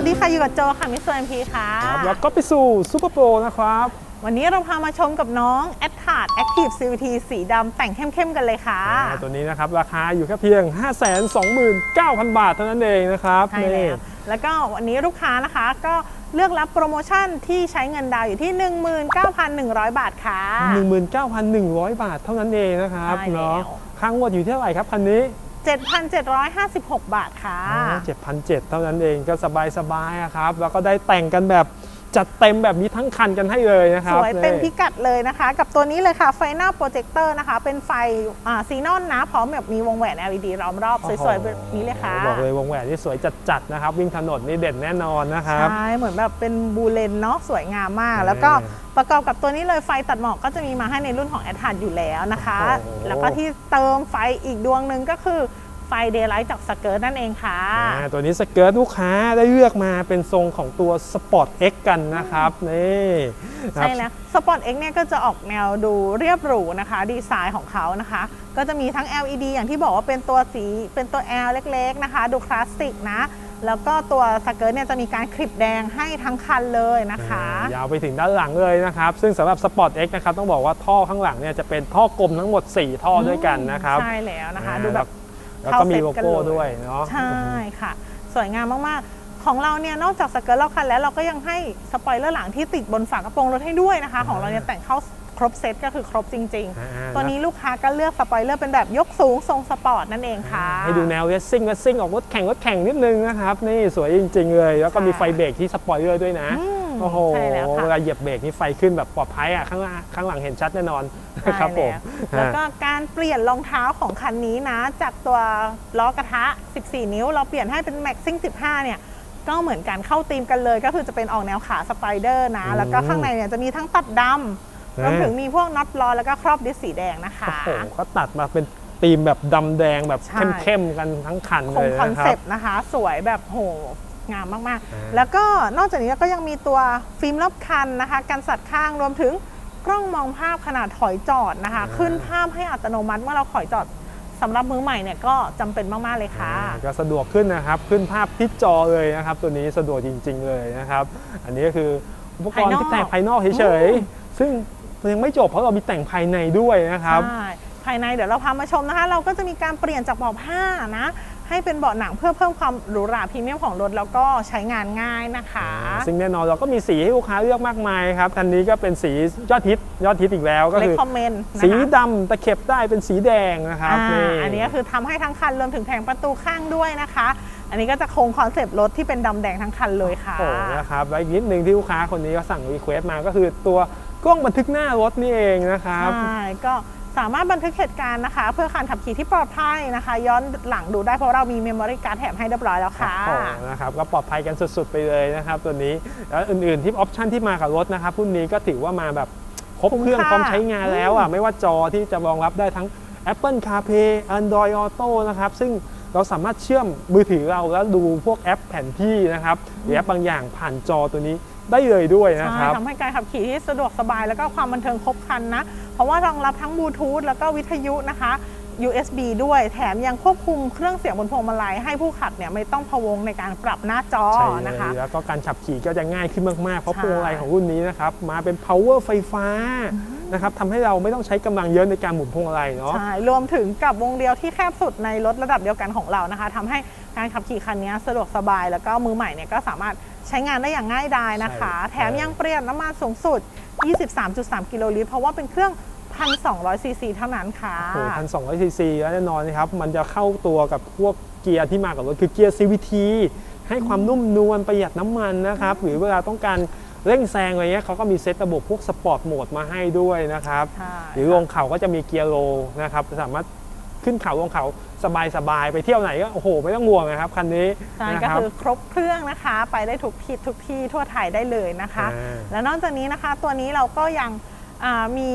วัสดีค่ะ อยู่กับโจค่ะมิสเตอร์เอ็มพีค่ะ ครับแล้วก็ไปสู่ซูเปอร์โปรนะครับ วันนี้เราพามาชมกับน้อง a d t a r d Active CVT สีดำแต่งเข้มๆกันเลยค่ะอ่าตัวนี้นะครับ ราคาอยู่แค่เพียง 529,000 บาทเท่านั้นเองนะครับใช่แล้วแล้วก็วันนี้ลูกค้านะคะก็เลือกรับโปรโมชั่นที่ใช้เงินดาวน์อยู่ที่ 19,100 บาทค่ะนี่19,100 บาทเท่านั้นเองนะครับใช่แล้วเนาะค่างวดอยู่ที่เท่าไหร่ครับคันนี้ 7,756 บาทค่ะ7,700เท่านั้นเองก็สบายๆอะครับ แล้วก็ได้แต่งกันแบบ จัดเต็มแบบนี้ทั้งคันกันให้เลยนะคสรับวยเต็มนี่พิกัดเลยนะคะ กับตัวนี้เลยค่ะไฟหน้าโปรเจคเตอร์นะคะ เป็นไฟซีนอนนะพร้อมแบบมีวงแหวน LED ล้อมรอบสวยๆแบบนี้เลยค่ะ บอกเลยวงแหวนที่สวยจัดๆนะครับ วิ่งถนนนี่เด่นแน่นอนนะครับ ใช่ เหมือนแบบเป็นบูเลนเนาะสวยงามมากเออแล้วก็ประกอบกับตัวนี้เลยไฟตัดหมอกก็จะมีมาให้ในรุ่นของ a d t a r อยู่แล้วนะคะโอ้โหแล้วก็ที่เติมไฟอีกดวงหนึ่งก็คือ ไฟเดย์ไลท์จากสเกิร์ตนั่นเองค่ะอ่าตัวนี้สเกิร์ตลูกค้าได้เลือกมาเป็นทรงของตัว Sport X กันนะครับนี่ครับ ใช่แล้วสปอร์ต X เนี่ยก็จะออกแนวดูเรียบหรูนะคะ ดีไซน์ของเขานะคะ ก็จะมีทั้ง LED อย่างที่บอกว่าเป็นตัวสีเป็นตัว L เล็กๆนะคะ ดูคลาสสิกนะ แล้วก็ตัวสเกิร์ตเนี่ยจะมีการคลิปแดงให้ทั้งคันเลยนะคะยาวไปถึงด้านหลังเลยนะครับ ซึ่งสำหรับ Sport X นะครับ ต้องบอกว่าท่อข้างหลังเนี่ยจะเป็นท่อกลมทั้งหมด 4 ท่อด้วยกันนะครับ ใช่แล้วนะคะ อ่าดูแบบ แล้วก็มีเข้าโลเซ็ตกันโก้เลยด้วยเนาะใช่ค่ะ สวยงามมากๆ ของเราเนี่ยนอกจากสเกิร์ตรอบคันแล้วเราก็ยังให้สปอยเลอร์หลังที่ติดบนฝากระโปรงรถให้ด้วยนะคะ ของเราเนี่ยแต่งเข้าครบเซตก็คือครบจริงอ่าๆตัวนี้ลูกค้าก็เลือกสปอยเลอร์เป็นแบบยกสูงทรงสปอร์ตนั่นเองค่ะ ให้ดูแนวเรสซิ่งเรสซิ่งออกรถแข่งรถแข่งนิดนึงนะครับ นี่สวยจริง ๆ เลย แล้วก็มีไฟเบรกที่สปอยเลอร์ด้วยนะอืม โอ้โหใช่แล้วค่ะ เวลาเหยียบเบรกนี่ไฟขึ้นแบบปลอดภัยอะข้างหน้าข้างหลังเห็นชัดแน่นอนใช่ครับผมแล้วแล้วก็การเปลี่ยนรองเท้าของคันนี้นะ จากตัวล้อกระทะ 14 นิ้ว เราเปลี่ยนให้เป็น Maxing 15 เนี่ย ก็เหมือนกันเข้าธีมกันเลย ก็คือจะเป็นออกแนวขาสไปเดอร์นะอืมแล้วก็ข้างในเนี่ยจะมีทั้งตัดดำรวมถึงมีพวกน็อตล้อแล้วก็ครอบดิสสีแดงนะคะ โอ้โหเขาตัดมาเป็นธีมแบบดำแดงแบบใช่ เข้มๆกันทั้งคันคเลงยคอนนะครัเซบ ปต์นะคะ สวยแบบโห งามมากอ่าๆแล้วก็นอกจากนี้ก็ยังมีตัวฟิล์มรอบคันนะคะกันสัตว์ข้างรวมถึงกล้องมองภาพขนาดถอยจอดนะคะ ขึ้นภาพให้อัตโนมัติเมื่อเราถอยจอดสำหรับมือใหม่เนี่ยก็จำเป็นมาก ๆ เลยค่ะอ่าก็สะดวกขึ้นนะครับ ขึ้นภาพที่จอเลยนะครับ ตัวนี้สะดวกจริง ๆ เลยนะครับ อันนี้ก็คืออุปกรณ์ภายนอกที่แต่งภายนอกเฉยๆ ซึ่งยังไม่จบเพราะเรามีแต่งภายในด้วยนะครับใช่ภายในเดี๋ยวเราพามาชมนะคะ เราก็จะมีการเปลี่ยนจากเบาะผ้านะ ให้เป็นเบาะหนังเพื่อเพิ่มความหรูหราพรีเมียมของรถแล้วก็ใช้งานง่ายนะคะ ซึ่งแน่นอนเราก็มีสีให้ลูกค้าเลือกมากมายครับคันนี้ก็เป็นสียอดฮิตยอดฮิตอีกแล้วก็เลคือคคอมเมนต์นะสีคะดำตะเข็บได้เป็นสีแดงนะครับอ่านี่ อันนี้ก็คือทำให้ทั้งคันรวมถึงแผงประตูข้างด้วยนะคะ อันนี้ก็จะคงคอนเซปต์รถที่เป็นดำแดงทั้งคันเลยค่ะ โอ้นะครับแล้วอีกนิดนึงที่ลูกค้าคนนี้ก็สั่งรีเควสต์มาก็คือตัวกล้องบันทึกหน้ารถนี่เองนะครับ ใช่ก็ สามารถบันทึกเหตุการณ์นะคะ เพื่อการขับขี่ที่ปลอดภัยนะคะ ย้อนหลังดูได้เพราะเรามีเมมโมรี่การ์ดแถมให้เรียบร้อยแล้วค่ะโอ้โหนะครับก็ปลอดภัยกันสุดๆไปเลยนะครับ ตัวนี้แล้วอื่นๆที่ออปชันที่มากับรถนะครับรุ่นนี้ก็ถือว่ามาแบบครบเครื่องคุ้มค่าพร้อมใช้งานแล้วอะไม่ว่าจอที่จะรองรับได้ทั้ง Apple CarPlay Android Auto นะครับ ซึ่งเราสามารถเชื่อมมือถือเราแล้วดูพวกแอปแผนที่นะครับหรือแอปบางอย่างผ่านจอตัวนี้ ได้เลยด้วยนะใช่ครับทำให้การขับขี่ที่สะดวกสบาย แล้วก็ความบันเทิงครบครันนะ เพราะว่ารองรับทั้งบลูทูธแล้วก็วิทยุนะคะ USB ด้วยแถมยังควบคุมเครื่องเสียงบนพวงมาลัยให้ผู้ขับเนี่ยไม่ต้องพะวงในการปรับหน้าจอใช่เลยนะคะ แล้วก็การขับขี่ก็จะง่ายขึ้นมากๆ เพราะใช่พวงมาลัยของรุ่นนี้นะครับ มาเป็น power ไฟฟ้านะครับทำให้เราไม่ต้องใช้กำลังเยอะในการหมุนพวงมาลัยเนาะใช่รวมถึงกับวงเดียวที่แคบสุดในรถระดับเดียวกันของเรานะคะทำให้การขับขี่คันนี้สะดวกสบาย แล้วก็มือใหม่เนี่ยก็สามารถ ใช้งานได้อย่างง่ายดายนะคะใช่แถมยังประหยัดน้ำมันสูงสุด 23.3 กิโลลิตร เพราะว่าเป็นเครื่อง 1,200 ซีซีเท่านั้นค่ะโอ้พันสองร้อยซีซีแล้วแน่นอนนะครับ มันจะเข้าตัวกับพวกเกียร์ที่มากับรถคือเกียร์ CVT ให้ความนุ่มนวลประหยัดน้ำมันนะครับ หรือเวลาต้องการเร่งแซงอะไรเงี้ยเขาก็มีเซตระบบพวกสปอร์ตโหมดมาให้ด้วยนะครับใช่หรือลงเขาก็จะมีเกียร์โลนะครับ สามารถ ขึ้นเขาลงเขาสบายๆไปเที่ยวไหนก็โอ้โหไม่ต้องห่วงนะครับคันนี้ใช่นะก็ครับคือครบเครื่องนะคะ ไปได้ทุกที่ทุกที่ทั่วไทยได้เลยนะคะอ่าแล้วนอกจากนี้นะคะตัวนี้เราก็ยังอ่ามี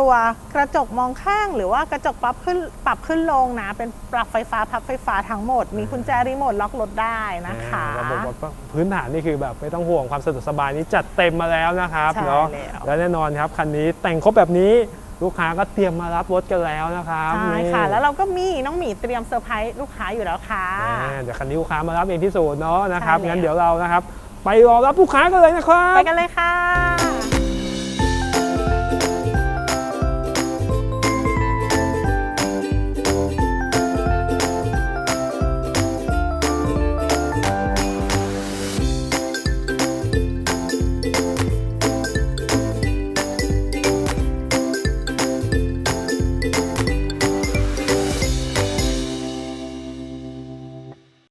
ตัวกระจกมองข้างหรือว่ากระจกปรับขึ้นปรับขึ้นลงนะ เป็นปรับไฟฟ้าพับไฟฟ้าทั้งหมด มีกุญแจรีโมทล็อกรถได้นะคะอ่าระบบแบบพื้นฐานนี่คือแบบไม่ต้องห่วงความสะดวกสบายนี้จัดเต็มมาแล้วนะครับใช่เนาะแล้วและแน่นอนครับคันนี้แต่งครบแบบนี้ ลูกค้าก็เตรียมมารับรถกันแล้วนะครับใช่นี่ค่ะ แล้วเราก็มีน้องหมีเตรียมเซอร์ไพรส์ลูกค้าอยู่แล้วค่ะอ่าเดี๋ยวคันนี้ลูกค้ามารับเองที่ศูนย์เนาะนะครับใช่แล้วงั้นเดี๋ยวเรานะครับ ไปรอรับลูกค้ากันเลยนะครับไปกันเลยค่ะ